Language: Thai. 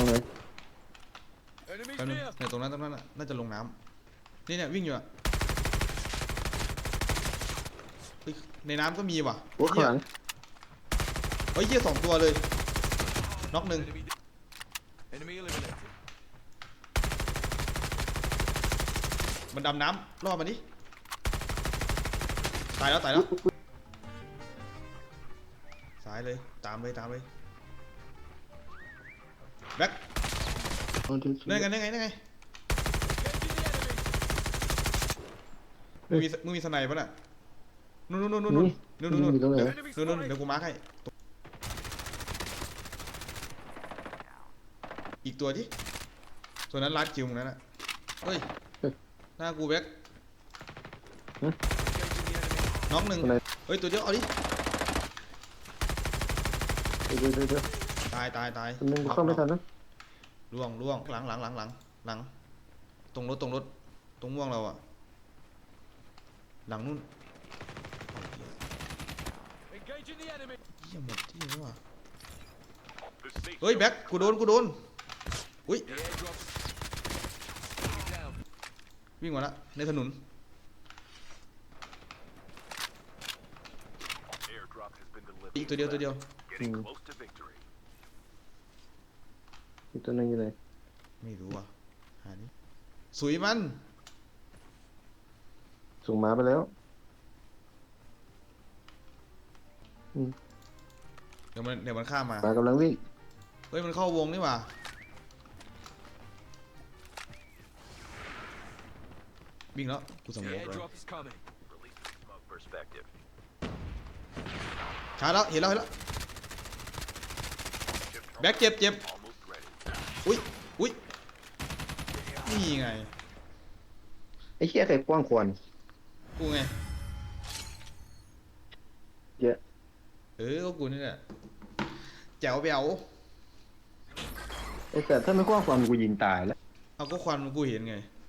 Enemies แป๊บนึง near. เนี่ยตรงนั้นตรงนั้นน่ะน่าจะลงน้ำนี่เนี่ยวิ่งอยู่อะเฮ้ยในน้ำก็มีว่ะโอ้ข้างหลังเฮ้ยเหี้ยสองตัวเลยน็อกหนึ่ง Enemy, enemy eliminated. มันดำน้ำรอดมาดิตายแล้วตายแล้วสายเลยตามเลยตามเลย แบ็คเอาจริงๆได้ไงได้ไงได้ไงมึงมีมึงมีสไนป์ปะน่ะนู่นนู่นนู่นนู่นนู่นนู่นนู่นอยู่ตรงไหนเดี๋ยวนู่นนู่นเดี๋ยวกูมาร์คให้อีกตัวที่ตัวนั้นลัดคิวมึงนั้นน่ะเฮ้ยหน้ากูแบ็ค Engaging the enemy. น้องหนึ่งตัวไหนเฮ้ยตัวเดียวเอาดิเดี๋ยวเดี๋ยวเดี๋ยว ตายตายตายคนนึงเข้าไม่ทันนะล่วงล่วงหลังหลังหลังหลังหลัง ตรงรถตรงรถตรงม่วงเราอะหลังนู่น Engaging the enemy. เหี้ยหมดที่แล้วว่ะ The safe เฮ้ยแบ็คกูโดนกูโดนอุ้ย The airdrop. Down. วิ่งมาละในถนน Airdrop has been delivered. อีกตัวเดียวตัวเดียว Getting Hmm. close to victory. อีกตัวหนึงอยู่ไหนไม่รู้อะหาดิสุยมัน ส่งหมาไปแล้วเดี๋ยวมันเดี๋ยวมันข้ามมา หมากำลังวิ่งเฮ้ยมันเข้าวงนี่หว่าวิ่งแล้วกูสม The องเลย airdrop is coming. Releasing smoke perspective. ช้าแล้วเห็นแล้วเห็นแล้วแบ็คเจ็บเจ็บ Almost ready. อุ้ยอุ้ยนี่ไง ไอ้เหี้ยใครกว้างควรกูไง เยอะเออก็กูนี่แหละแจ๋วแป๋วไอ้แต่ถ้าไม่กว้างควรกูยิงตายแล้วเอาก็ควันกูเห็นไงเ